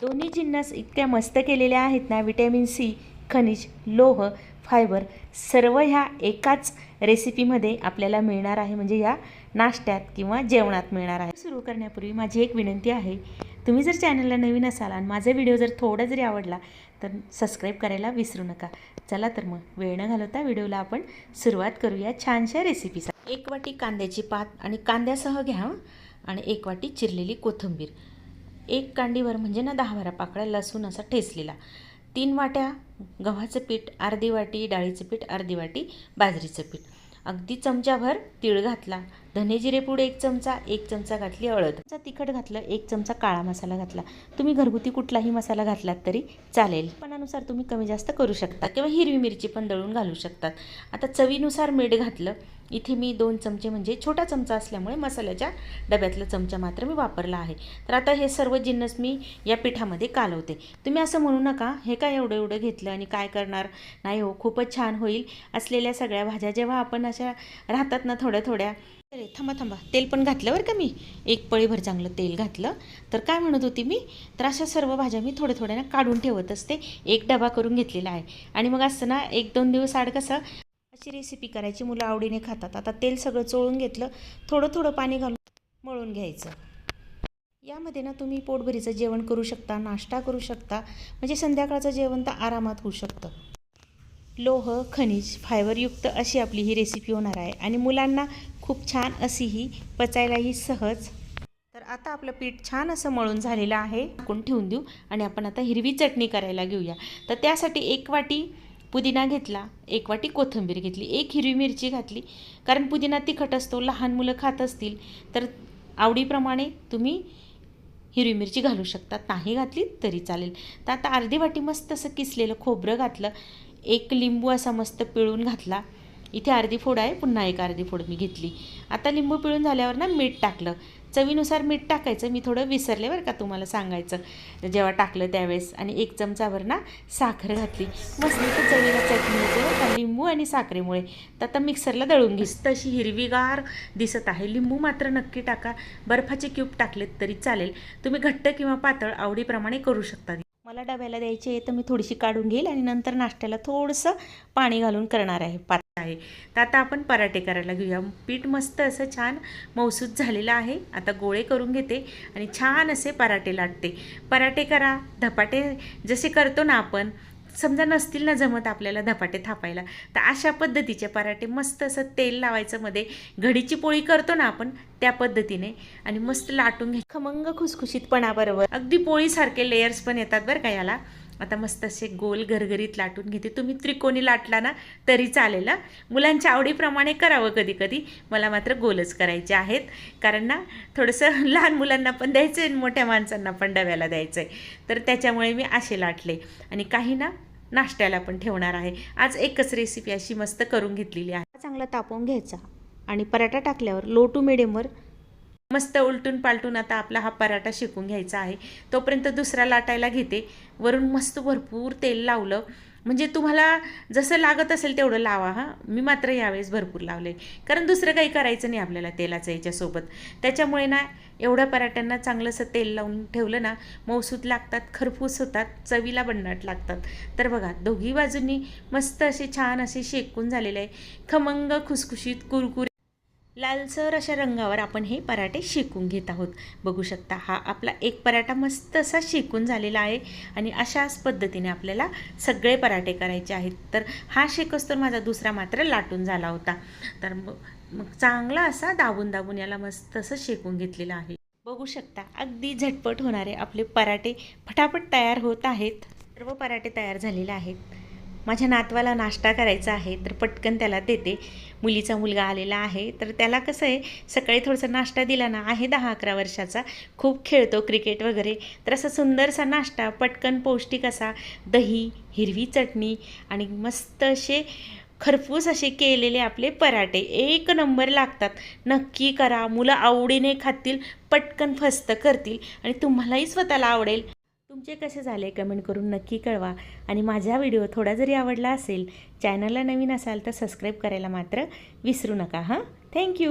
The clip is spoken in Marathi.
दोन्ही जिन्नस इतक्या मस्त केलेल्या आहेत ना विटॅमिन सी खनिज लोह फायबर सर्व ह्या एकाच रेसिपीमध्ये आपल्याला मिळणार आहे. म्हणजे या नाश्त्यात किंवा जेवणात मिळणार आहे. सुरू करण्यापूर्वी माझी एक विनंती आहे तुम्ही जर चॅनलला नवीन असाल आणि माझा व्हिडिओ जर थोडा जरी आवडला तर सबस्क्राईब करायला विसरू नका. चला तर मग वेळ न घालवता व्हिडिओला आपण सुरुवात करूया छानशा रेसिपीचा एक वाटी कांद्याची पात आणि कांद्यासह घ्या आणि एक वाटी चिरलेली कोथिंबीर. एक कांडीवर म्हणजे ना दहा बारा पाकळ्या लसूण असा ठेचलेला. तीन वाट्या गव्हाचं पीठ अर्धी वाटी डाळीचं पीठ अर्धी वाटी बाजरीचं पीठ. अगदी चमच्याभर तीळ घातला. धनेजिरे पूड एक चमचा एक चमचा घातली हळद. चमचा तिखट घातलं एक चमचा काळा मसाला घातला. तुम्ही घरगुती कुठलाही मसाला घातलात तरी चालेल. पणानुसार तुम्ही कमी जास्त करू शकता किंवा हिरवी मिरची पण दळून घालू शकतात. आता चवीनुसार मीठ घातलं. इथे मी दोन चमचे म्हणजे छोटा चमचा असल्यामुळे मसाल्याच्या डब्यातला चमचा मात्र मी वापरला आहे. तर आता हे सर्व जिन्नस मी या पिठामध्ये कालवते. तुम्ही असं म्हणू नका हे काय एवढं एवढं घेतलं आणि काय करणार? नाही हो खूपच छान होईल. असलेल्या सगळ्या भाज्या जेव्हा आपण अशा राहतात ना थोड्या थोड्या अरे थांबा थांबा. तेल पण घातलं बरं का मी? एक पळीभर चांगलं तेल घातलं. तर काय म्हणत होती मी? तर अशा सर्व भाज्या मी थोड्या थोड्या ना काढून ठेवत असते. एक डबा करून घेतलेला आहे. आणि मग असं ना एक दोन दिवस आड कसं अशी रेसिपी करायची मुलं आवडीने खातात. आता तेल सगळं चोळून घेतलं थोडं थोडं पाणी घालून मळून घ्यायचं. यामध्ये ना तुम्ही पोटभरीचं जेवण करू शकता नाश्ता करू शकता. म्हणजे संध्याकाळचं जेवण तर आरामात होऊ शकतं. लोह खनिज फायबरयुक्त अशी आपली ही रेसिपी होणार आहे. आणि मुलांना खूप छान अशी ही पचायलाही सहज. तर आता आपलं पीठ छान असं मळून झालेलं आहे. टाकून ठेवून देऊ आणि आपण आता हिरवी चटणी करायला घेऊया. तर त्यासाठी एक वाटी पुदिना घेतला एक वाटी कोथिंबीर घेतली एक हिरवी मिरची घातली. कारण पुदिना तिखट असतो लहान मुलं खात असतील तर आवडीप्रमाणे तुम्ही हिरवी मिरची घालू शकता. नाही घातली तरी चालेल. तर आता अर्धी वाटी मस्त असं किसलेलं खोबरं घातलं. एक लिंबू असा मस्त पिळून घातला. इथे अर्धी फोड आहे पुन्हा एक अर्धी फोड मी घेतली. आता लिंबू पिळून झाल्यावर ना मीठ टाकलं. चवीनुसार मीठ टाकायचं मी थोडं विसरले बरं का तुम्हाला सांगायचं. जेव्हा टाकलं त्यावेळेस आणि एक चमचाभर ना साखर घातली. मस्त चवीला चटणी होते बरं का लिंबू आणि साखरेमुळे. तर आता मिक्सरला दळून घेस तशी हिरवीगार दिसत आहे. लिंबू मात्र नक्की टाका. बर्फाचे क्यूब टाकलेत तरी चालेल. तुम्ही घट्ट किंवा पातळ आवडीप्रमाणे करू शकता. मला डब्याला द्यायचे आहे तर मी थोडीशी काढून घेईल आणि नंतर नाश्त्याला थोडंसं पाणी घालून करणार आहे. पातळ आहे. तर आता आपण पराठे करायला घेऊया. पीठ मस्त असं छान मौसूद झालेलं आहे. आता गोळे करून घेते आणि छान असे पराठे लाटते. पराठे करा. धपाटे जसे करतो ना आपण समजा नसतील ना जमत आपल्याला धपाटे थापायला तर अशा पद्धतीचे पराठे मस्त असं तेल लावायचं मध्ये. घडीची पोळी करतो ना आपण त्या पद्धतीने आणि मस्त लाटून घ्या. खमंग खुसखुशीतपणाबरोबर. अगदी पोळीसारखे लेयर्स पण येतात बरं का याला. आता मस्त असे गोल घरघरीत लाटून घेते. तुम्ही त्रिकोणी लाटला ना तरी चालेल मुलांच्या आवडीप्रमाणे करावं कधी कधी. मला मात्र गोलच करायचे आहेत. कारण ना थोडंसं लहान मुलांना पण द्यायचं आहे मोठ्या माणसांना पण डब्याला द्यायचं आहे तर त्याच्यामुळे मी असे लाटले. आणि काही ना नाश्त्याला पण ठेवणार आहे. आज एकच रेसिपी अशी मस्त करून घेतलेली आहे. चांगला तापवून घ्यायचा आणि पराठा टाकल्यावर लो टू मिडियमवर मस्त उलटून पालटून आता आपला हा पराठा शिकून घ्यायचा आहे. तोपर्यंत दुसरा लाटायला घेते. वरून मस्त भरपूर तेल लावलं. म्हणजे तुम्हाला जसं लागत असेल तेवढं लावा हां. मी मात्र यावेळेस भरपूर लावले. कारण दुसरं काही करायचं नाही आपल्याला तेलाचं याच्यासोबत. त्याच्यामुळे ना एवढ्या पराठ्यांना चांगलंसं तेल लावून ठेवलं ना मौसूत लागतात खरपूस होतात चवीला बन्नाट लागतात. तर बघा दोघी बाजूंनी मस्त असे छान असे शेकून झालेले आहे. खमंग खुसखुशीत कुरकुरी लालसर अशा रंगावर आपण हे पराठे शेकून घेत आहोत. बघू शकता हा आपला एक पराठा मस्त असा शेकून झालेला आहे आणि अशाच पद्धतीने आपल्याला सगळे पराठे करायचे आहेत. तर हा शेकच तर माझा दुसरा मात्र लाटून झाला होता. तर मग मग चांगला असा दाबून दाबून याला मस्त असं शेकून घेतलेला आहे. बघू शकता अगदी झटपट होणारे आपले पराठे फटाफट तयार होत आहेत. सर्व पराठे तयार झालेले आहेत. माझ्या नातवाला नाश्ता करायचा आहे तर पटकन त्याला देते. मुलीचा मुलगा आलेला आहे तर त्याला कसं आहे सकाळी थोडासा नाश्ता दिला ना आहे दहा अकरा वर्षाचा. खूप खेळतो क्रिकेट वगैरे. तर असा सुंदरसा नाश्ता पटकन पौष्टिक असा दही हिरवी चटणी आणि मस्त असे खरपूस असे केलेले आपले पराठे. एक नंबर लागतात. नक्की करा. मुलं आवडीने खातील पटकन फस्त करतील आणि तुम्हालाही स्वतःला आवडेल. तुमचे कसे झाले? कमेंट करून नक्की कळवा. आणि माझा व्हिडिओ थोडा जरी आवडला असेल चॅनलला नवीन असाल तर सबस्क्राईब करायला मात्र विसरू नका हां? थँक्यू.